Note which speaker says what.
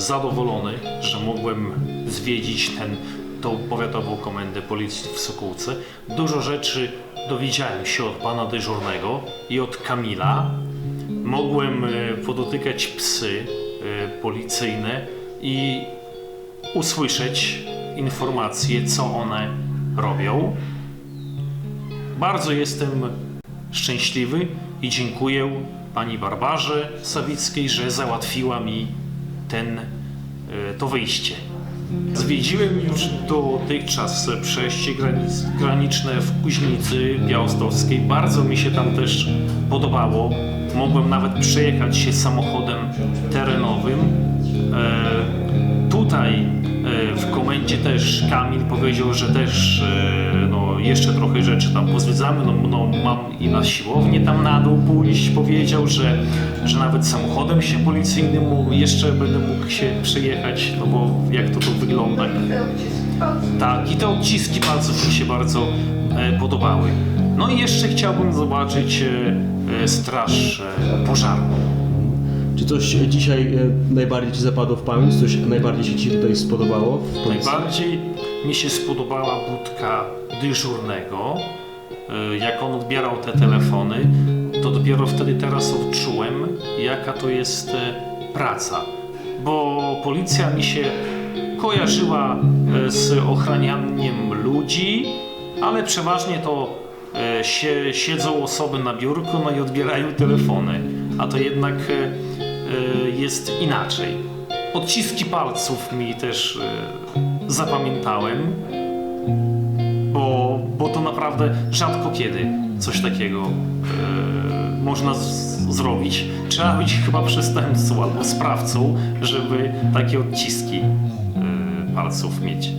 Speaker 1: zadowolony, że mogłem zwiedzić ten, tą powiatową komendę policji w Sokółce. Dużo rzeczy dowiedziałem się od pana dyżurnego i od Kamila. Mogłem e, podotykać psy e, policyjne i usłyszeć informacje, co one robią. Bardzo jestem szczęśliwy i dziękuję pani Barbarze Sawickiej, że załatwiła mi ten, e, to wyjście. Zwiedziłem już dotychczas przejście granic, graniczne w Kuźnicy Białostockiej. Bardzo mi się tam też podobało. Mogłem nawet przejechać się samochodem terenowym. E, tutaj komendzie też Kamil powiedział, że też e, no, jeszcze trochę rzeczy tam pozwiedzamy. No, no, mam i na siłownię tam na dół pójść. Powiedział, że, że nawet samochodem się policyjnym jeszcze będę mógł się przejechać, no bo jak to tu wygląda. Tak, i te odciski palców mi się bardzo e, podobały. No i jeszcze chciałbym zobaczyć e, straż pożarną.
Speaker 2: Czy coś dzisiaj e, najbardziej Ci zapadło w pamięć? Coś najbardziej się Ci tutaj spodobało w policji?
Speaker 1: Najbardziej mi się spodobała budka dyżurnego. E, Jak on odbierał te telefony, to dopiero wtedy teraz odczułem, jaka to jest e, praca. Bo policja mi się kojarzyła z ochranianiem ludzi, ale przeważnie to siedzą osoby na biurku no i odbierają telefony. A to jednak jest inaczej. Odciski palców mi też e, zapamiętałem, bo, bo to naprawdę rzadko kiedy coś takiego e, można zrobić. Trzeba być chyba przestępcą albo sprawcą, żeby takie odciski palców mieć.